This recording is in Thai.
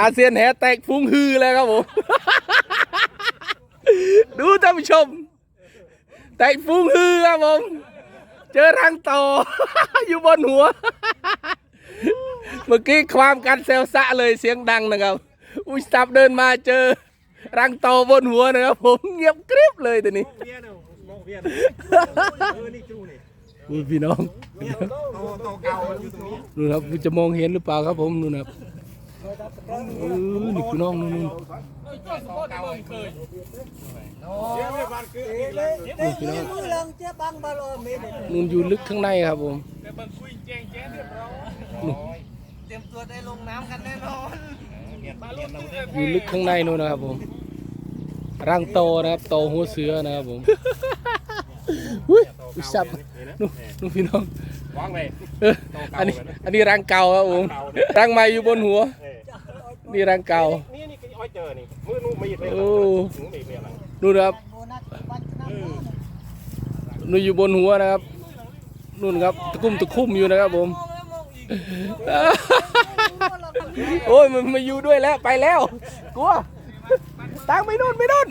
อาเซียนแหแตกฟุ้งฮือเลยครับผม ดูท่านผู้ชม แตกฟุ้งฮือครับผม เจอรังต่อ อยู่บนหัว เมื่อกี้ความกันเซลซะเลยเสียงดังนะครับ อุ้ยสับเดินมาเจอ รังต่อบนหัวนะครับผมเงียบกริบเลยตัวนี้เวียนอามองเวียนออนี่จูนี่อุ้พี่น้องเนี่ยโตโตเก่าอยู่ตรงนี้ดูครับจะมองเห็นหรือเปล่าครับผมนู่นครับ นี่พี่น้องนู่นนู่นเดี๋ยวไม่ฟันคืออีกแล้วนู่นพี่น้องมือลังเจ๊บังบาโลเมดนู่นอยู่ลึกข้างในครับผมเตรียมตัวได้ลงน้ำกันแน่นอนอยู่ลึกข้างในนู่นนะครับผมร่างโตนะครับโตหัวเสือนะครับผมอุ้ยอุ้ยสับนู่นนู่นพี่น้องวางเลยเอออันนี้อันนี้รังเก่าครับผมรังใหม่อยู่บนหัว นี่รังเก่า นี่นี่อ้อยเจอนี่มือนู้มีดเลยโอ้หนูมีดเลยอะไรนู่นครับนู่นอยู่บนหัวนะครับ นู่นครับตะคุ่มตะคุ่มอยู่นะครับผม โอ้ยมันมาอยู่ด้วยแล้วไปแล้ว กลัวตังไม่นู่นไม่นู่น